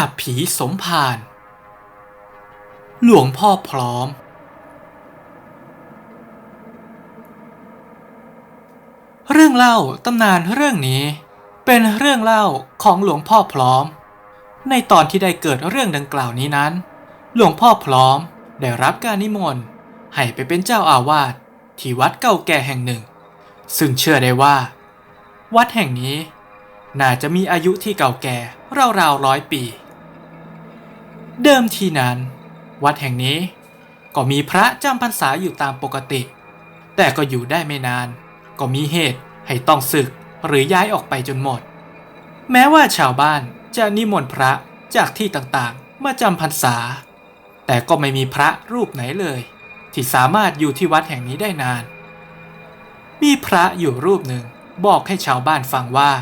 าบผีสมภาร หลวงพ่อพร้อม เรื่องเล่าตำนานเรื่องนี้ เป็นเรื่องเล่าของหลวงพ่อพร้อม ในตอนที่ได้เกิดเรื่องดังกล่าวนี้นั้น หลวงพ่อพร้อมได้รับการนิมนต์ให้ไปเป็นเจ้าอาวาสที่วัดเก่าแก่แห่งหนึ่ง ซึ่งเชื่อได้ว่า วัดแห่งนี้น่าจะมีอายุที่เก่าแก่ราวๆร้อยปี เดิมทีนั้น วัดแห่งนี้ก็มีพระจำพรรษาอยู่ตามปกติ แต่ก็อยู่ได้ไม่นาน ก็มีเหตุให้ต้องศึกหรือย้ายออกไปจนหมด แม้ว่าชาวบ้านจะนิมนต์พระจากที่ต่างๆ มาจำพรรษา แต่ก็ไม่มีพระรูปไหนเลย ที่สามารถอยู่ที่วัดแห่งนี้ได้นาน มีพระอยู่รูปหนึ่งบอกให้ชาวบ้านฟังว่า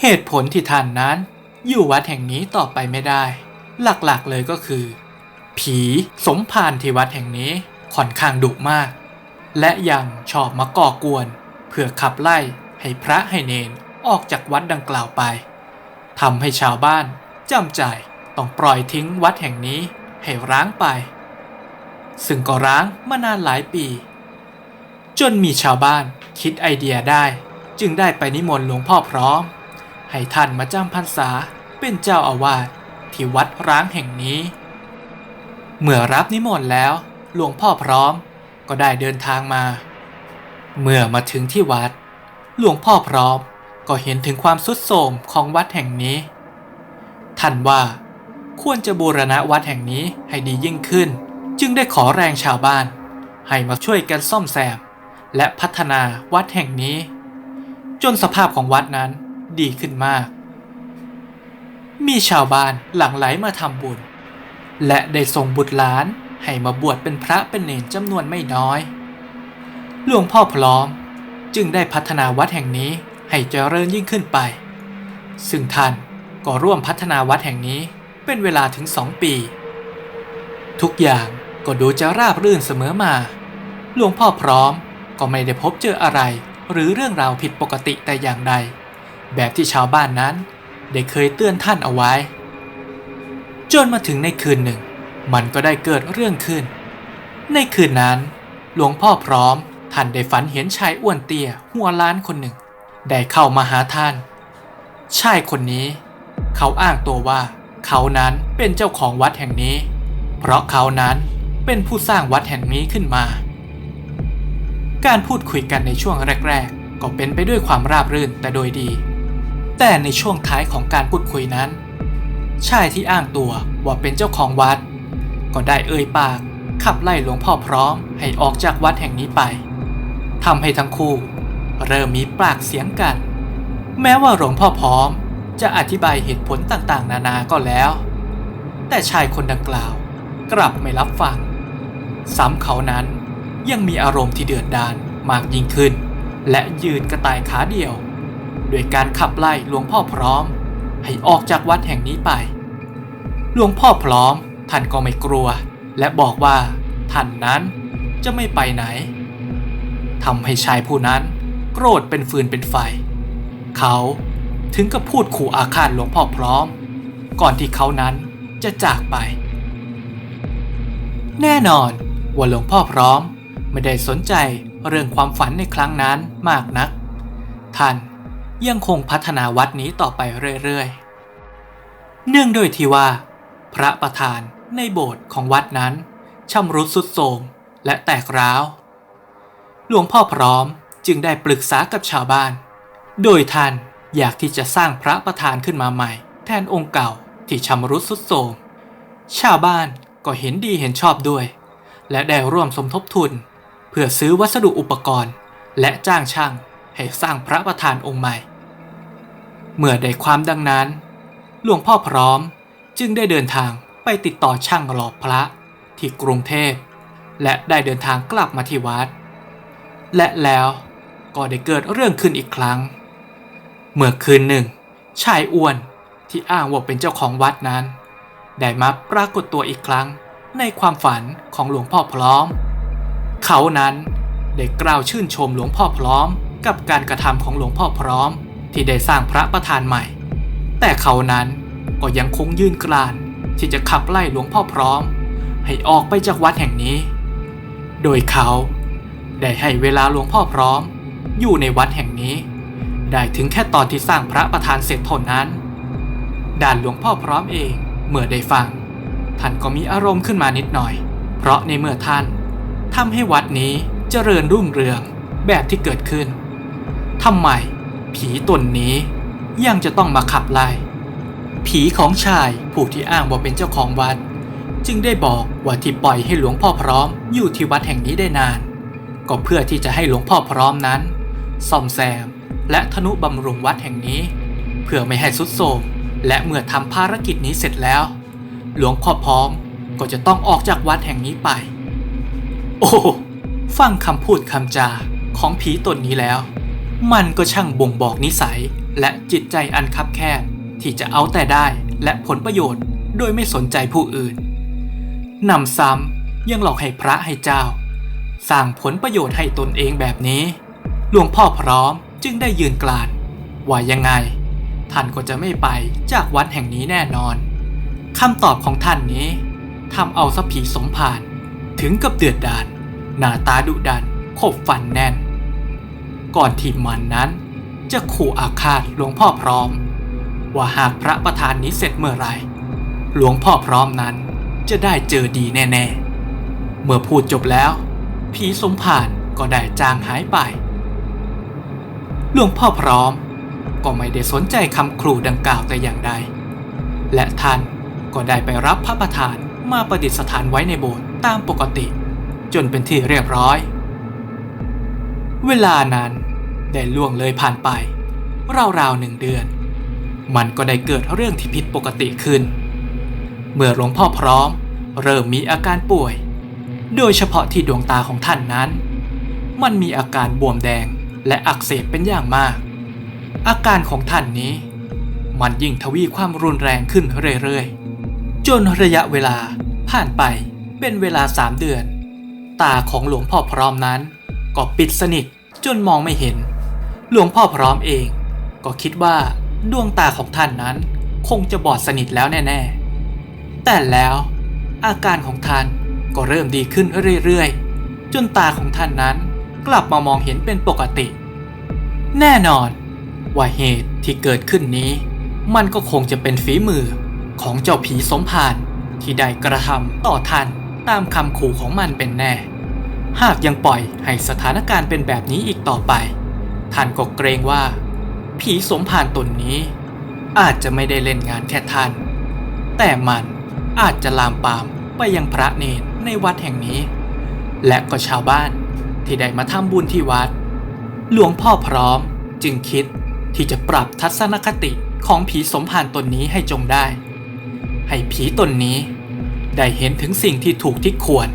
เหตุผลที่ท่านนั้นอยู่วัดแห่งนี้ต่อไปไม่ได้ หลักๆเลยก็คือ ผีสมภารที่วัดแห่งนี้ค่อนข้างดุมาก และยังชอบมาก่อกวน เพื่อขับไล่ให้พระให้เนนออกจากวัดดังกล่าวไปทำให้ชาวบ้านจำใจต้องปล่อยทิ้งวัดแห่งนี้ให้ร้างไป ซึ่งก็ร้างมานานหลายปี จนมีชาวบ้านคิดไอเดียได้จึงได้ไปนิมนต์หลวงพ่อพร้อม ให้ท่านมาจำพรรษาเป็นเจ้าอาวาส ที่วัดร้างแห่งนี้ เมื่อรับนิมนต์แล้ว หลวงพ่อพร้อมก็ได้เดินทางมา เมื่อมาถึงที่วัด หลวงพ่อพร้อมก็เห็นถึงความสุดโทรมของวัดแห่งนี้ ท่านว่าควรจะบูรณะวัดแห่งนี้ให้ดียิ่งขึ้น จึงได้ขอแรงชาวบ้าน ให้มาช่วยกันซ่อมแซม และพัฒนาวัดแห่งนี้ จนสภาพของวัดนั้นดีขึ้นมาก มีชาวบ้านหลั่งไหลมาทำบุญ และได้ส่งบุตรหลานให้มาบวชเป็นพระเป็นเนรจำนวนไม่น้อย หลวงพ่อพร้อมจึงได้พัฒนาวัดแห่งนี้ให้เจริญยิ่งขึ้นไป ซึ่งท่านก็ร่วมพัฒนาวัดแห่งนี้เป็นเวลาถึงสองปี ทุกอย่างก็ดูจะราบรื่นเสมอมา หลวงพ่อพร้อมก็ไม่ได้พบเจออะไร หรือเรื่องราวผิดปกติแต่อย่างใด แบบที่ชาวบ้านนั้น ได้เคยเตือนท่านเอาไว้ จนมาถึงในคืนหนึ่ง มันก็ได้เกิดเรื่องขึ้น ในคืนนั้น หลวงพ่อพร้อมท่านได้ฝันเห็นชายอ้วนเตี้ยหัวล้านคนหนึ่ง ได้เข้ามาหาท่าน ชายคนนี้ เขาอ้างตัวว่า เขานั้นเป็นเจ้าของวัดแห่งนี้ เพราะเขานั้นเป็นผู้สร้างวัดแห่งนี้ขึ้นมา การพูดคุยกันในช่วงแรก ๆ ก็เป็นไปด้วยความราบรื่นแต่โดยดี แต่ในช่วงท้ายของการพูดคุยนั้น ชายที่อ้างตัวว่าเป็นเจ้าของวัด ก็ได้เอ่ยปาก ขับไล่หลวงพ่อพร้อมให้ออกจากวัดแห่งนี้ไปทำให้ทั้งคู่ เริ่มมีปากเสียงกัน แม้ว่าหลวงพ่อพร้อมจะอธิบายเหตุผลต่างๆ นานาก็แล้ว แต่ชายคนดังกล่าวกลับไม่รับฟัง ซ้ำเขานั้นยังมีอารมณ์ที่เดือดดาลมากยิ่งขึ้น และยืนกระต่ายขาเดียว ด้วยการขับไล่หลวงพ่อพร้อม ให้ออกจากวัดแห่งนี้ไป หลวงพ่อพร้อมท่านก็ไม่กลัว และบอกว่าท่านนั้นจะไม่ไปไหนทำให้ชายผู้นั้นโกรธเป็นฟืนเป็นไฟ เขาถึงกับพูดขู่อาฆาตหลวงพ่อพร้อม ก่อนที่เขานั้นจะจากไป แน่นอนว่าหลวงพ่อพร้อมไม่ได้สนใจเรื่องความฝันในครั้งนั้นมากนัก ท่าน ยังคงพัฒนาวัดนี้ต่อไปเรื่อยๆ เนื่องด้วยที่ว่า พระประธานในโบสถ์ของวัดนั้นชำรุดสุดโทรมและแตกร้าว หลวงพ่อพร้อมจึงได้ปรึกษากับชาวบ้าน โดยท่านอยากที่จะสร้างพระประธานขึ้นมาใหม่ แทนองค์เก่าที่ชำรุดสุดโทรมชาวบ้านก็เห็นดีเห็นชอบด้วย และได้ร่วมสมทบทุน เพื่อซื้อวัสดุอุปกรณ์ และจ้างช่างให้สร้างพระประธานองค์ใหม่ เมื่อได้ความดังนั้น หลวงพ่อพร้อมจึงได้เดินทางไปติดต่อช่างหล่อพระที่กรุงเทพ และได้เดินทางกลับมาที่วัด และแล้วก็ได้เกิดเรื่องขึ้นอีกครั้ง เมื่อคืนหนึ่ง ชายอ้วนที่อ้างว่าเป็นเจ้าของวัดนั้น ได้มาปรากฏตัวอีกครั้งในความฝันของหลวงพ่อพร้อม เขานั้นได้กล่าวชื่นชมหลวงพ่อพร้อมกับการกระทำของหลวงพ่อพร้อม ที่ได้สร้างพระประธานใหม่ แต่เขานั้นก็ยังคงยืนกรานที่จะขับไล่หลวงพ่อพร้อม ให้ออกไปจากวัดแห่งนี้ โดยเขาได้ให้เวลาหลวงพ่อพร้อม อยู่ในวัดแห่งนี้ ได้ถึงแค่ตอนที่สร้างพระประธานเสร็จเท่านั้น ด่านหลวงพ่อพร้อมเองเมื่อได้ฟัง ท่านก็มีอารมณ์ขึ้นมานิดหน่อย เพราะในเมื่อท่านทำให้วัดนี้เจริญรุ่งเรืองแบบที่เกิดขึ้นทำไม ผีตนนี้ยังจะต้องมาขับไล่ผีของชายผู้ที่อ้างว่าเป็นเจ้าของวัด จึงได้บอกว่าที่ปล่อยให้หลวงพ่อพร้อมอยู่ที่วัดแห่งนี้ได้นาน ก็เพื่อที่จะให้หลวงพ่อพร้อมนั้นซ่อมแซมและทนุบำรุงวัดแห่งนี้ เพื่อไม่ให้สุดโทรมและเมื่อทำภารกิจนี้เสร็จแล้ว หลวงพ่อพร้อมก็จะต้องออกจากวัดแห่งนี้ไป โอ้ฟังคำพูดคำจาของผีตนนี้แล้ว มันก็ช่างบ่งบอกนิสัย และจิตใจอันคับแคบที่จะเอาแต่ได้และผลประโยชน์โดยไม่สนใจผู้อื่นนำซ้ำยังหลอกให้พระให้เจ้า สร้างผลประโยชน์ให้ตนเองแบบนี้ หลวงพ่อพร้อมจึงได้ยืนกลานว่ายังไง ท่านก็จะไม่ไปจากวัดแห่งนี้แน่นอนคำตอบของท่านนี้ทำเอาสผีสมภารถึงกับเดือดดาลหน้าตาดุดันขบฟันแน่น ก่อนที่มันนั้น จะขู่อาฆาตหลวงพ่อพร้อม ว่าหากพระประธานนี้เสร็จเมื่อไรหลวงพ่อพร้อมนั้นจะได้เจอดีแน่ๆ เมื่อพูดจบแล้วผีสมภารก็ได้จางหายไป หลวงพ่อพร้อมก็ไม่ได้สนใจคำครูดังกล่าวแต่อย่างใด และท่านก็ได้ไปรับพระประธานมาประดิษฐานไว้ในโบสถ์ตามปกติ จนเป็นที่เรียบร้อย เวลานั้น ได้ล่วงเลยผ่านไป ราวๆหนึ่งเดือน มันก็ได้เกิดเรื่องที่ผิดปกติขึ้น เมื่อหลวงพ่อพร้อม เริ่มมีอาการป่วย โดยเฉพาะที่ดวงตาของท่านนั้น มันมีอาการบวมแดงและอักเสบเป็นอย่างมาก อาการของท่านนี้ มันยิ่งทวีความรุนแรงขึ้นเรื่อยๆ จนระยะเวลาผ่านไปเป็นเวลาสามเดือน ตาของหลวงพ่อพร้อมนั้น ก็ปิดสนิทจนมองไม่เห็น หลวงพ่อพร้อมเอง ก็คิดว่าดวงตาของท่านนั้นคงจะบอดสนิทแล้วแน่ๆ แต่แล้วอาการของท่านก็เริ่มดีขึ้นเรื่อยๆ จนตาของท่านนั้นกลับมามองเห็นเป็นปกติ แน่นอน ว่าเหตุที่เกิดขึ้นนี้ มันก็คงจะเป็นฝีมือของเจ้าผีสมภารที่ได้กระทำต่อท่านตามคำขู่ของมันเป็นแน่ หากยังปล่อยให้สถานการณ์เป็นแบบนี้อีกต่อไป ท่านก็เกรงว่า ผีสมภารตนนี้ อาจจะไม่ได้เล่นงานแค่ท่าน แต่มันอาจจะลามปามไปยังพระเนรในวัดแห่งนี้ และก็ชาวบ้านที่ได้มาทำบุญที่วัด หลวงพ่อพร้อมจึงคิดที่จะปรับทัศนคติของผีสมภารตนนี้ให้จงได้ ให้ผีตนนี้ ได้เห็นถึงสิ่งที่ถูกที่ควร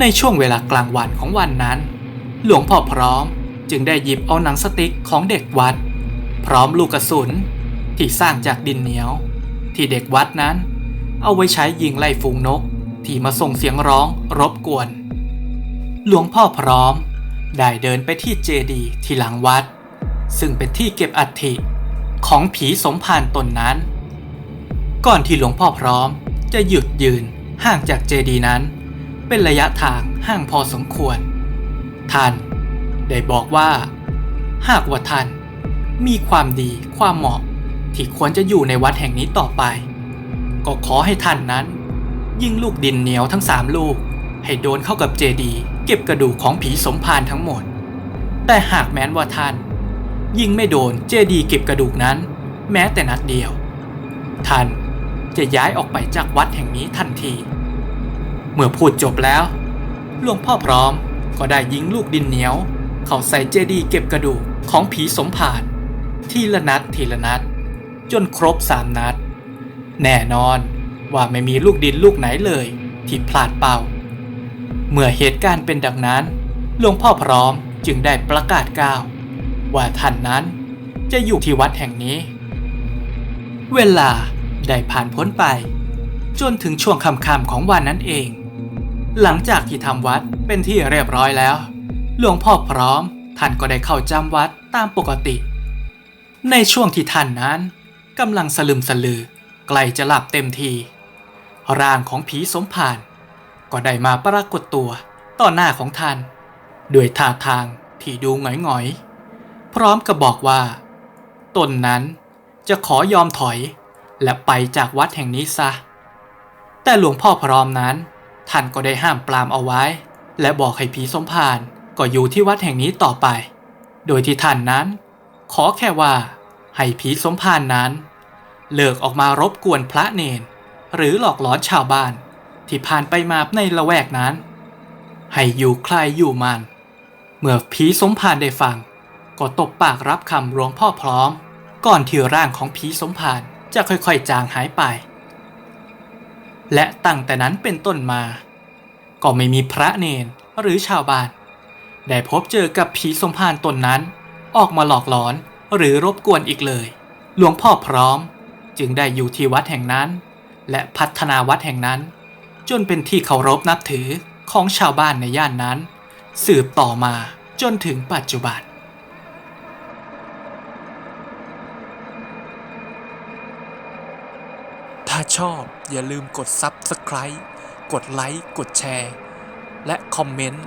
ในช่วงเวลากลางวันของวันนั้น หลวงพ่อพร้อม จึงได้หยิบเอาหนังสติ๊กของเด็กวัด พร้อมลูกกระสุนที่สร้างจากดินเหนียว ที่เด็กวัดนั้น เอาไว้ใช้ยิงไล่ฝูงนกที่มาส่งเสียงร้องรบกวน หลวงพ่อพร้อมได้เดินไปที่เจดีย์ที่หลังวัด ซึ่งเป็นที่เก็บอัฐิของผีสมภารตนนั้น ก่อนที่หลวงพ่อพร้อมจะหยุดยืนห่างจากเจดีย์นั้น เป็นระยะทางห่างพอสมควร ท่าน ได้บอกว่า หากว่าท่านมีความดีความเหมาะที่ควรจะอยู่ในวัดแห่งนี้ต่อไป ก็ขอให้ท่านนั้น ยิงลูกดินเหนียวทั้งสามลูก ให้โดนเข้ากับเจดีเก็บกระดูกของผีสมภารทั้งหมด แต่หากแม้นว่าท่าน ยิงไม่โดนเจดีเก็บกระดูกนั้น แม้แต่นัดเดียว ท่านจะย้ายออกไปจากวัดแห่งนี้ทันที เมื่อพูดจบแล้วหลวงพ่อพร้อมก็ได้ยิงลูกดินเหนียว เขาใส่เจดีย์เก็บกระดูกของผีสมภารทีละนัดทีละนัด จนครบสามนัด แน่นอนว่าไม่มีลูกดินลูกไหนเลย ที่พลาดเป้าเมื่อเหตุการณ์เป็นดังนั้นหลวงพ่อพร้อมจึงได้ประกาศกล่าวว่าท่านนั้นจะอยู่ที่วัดแห่งนี้ เวลาได้ผ่านพ้นไป จนถึงช่วงค่ำๆของวันนั้นเอง หลังจากที่ทำวัดเป็นที่เรียบร้อยแล้ว หลวงพ่อพร้อม ท่านก็ได้เข้าจำวัดตามปกติ ในช่วงที่ท่านนั้นกำลังสลึมสลือใกล้จะหลับเต็มที ร่างของผีสมภารก็ได้มาปรากฏตัวต่อหน้าของท่าน ด้วยท่าทางที่ดูหงอยๆ พร้อมกับบอกว่า ตนนั้นจะขอยอมถอยและไปจากวัดแห่งนี้ซะ แต่หลวงพ่อพร้อมนั้น ท่านก็ได้ห้ามปรามเอาไว้ และบอกให้ผีสมภาร ก็อยู่ที่วัดแห่งนี้ต่อไป โดยที่ท่านนั้น ขอแค่ว่า ให้ผีสมภารนั้น เลิกออกมารบกวนพระเนน หรือหลอกหลอนชาวบ้านที่ผ่านไปมาในละแวกนั้น ให้อยู่ใครอยู่มัน เมื่อผีสมภารได้ฟัง ก็ตบปากรับคำหลวงพ่อพร้อม ก่อนที่ร่างของผีสมภารจะค่อยๆจางหายไป และตั้งแต่นั้นเป็นต้นมา ก็ไม่มีพระเนนหรือชาวบ้าน ได้พบเจอกับผีสมภารตนนั้น ออกมาหลอกหลอนหรือรบกวนอีกเลย หลวงพ่อพร้อม จึงได้อยู่ที่วัดแห่งนั้น และพัฒนาวัดแห่งนั้น จนเป็นที่เคารพนับถือของชาวบ้านในย่านนั้น สืบต่อมาจนถึงปัจจุบันถ้าชอบอย่าลืมกด Subscribe กดไลค์ กดแชร์ และคอมเมนต์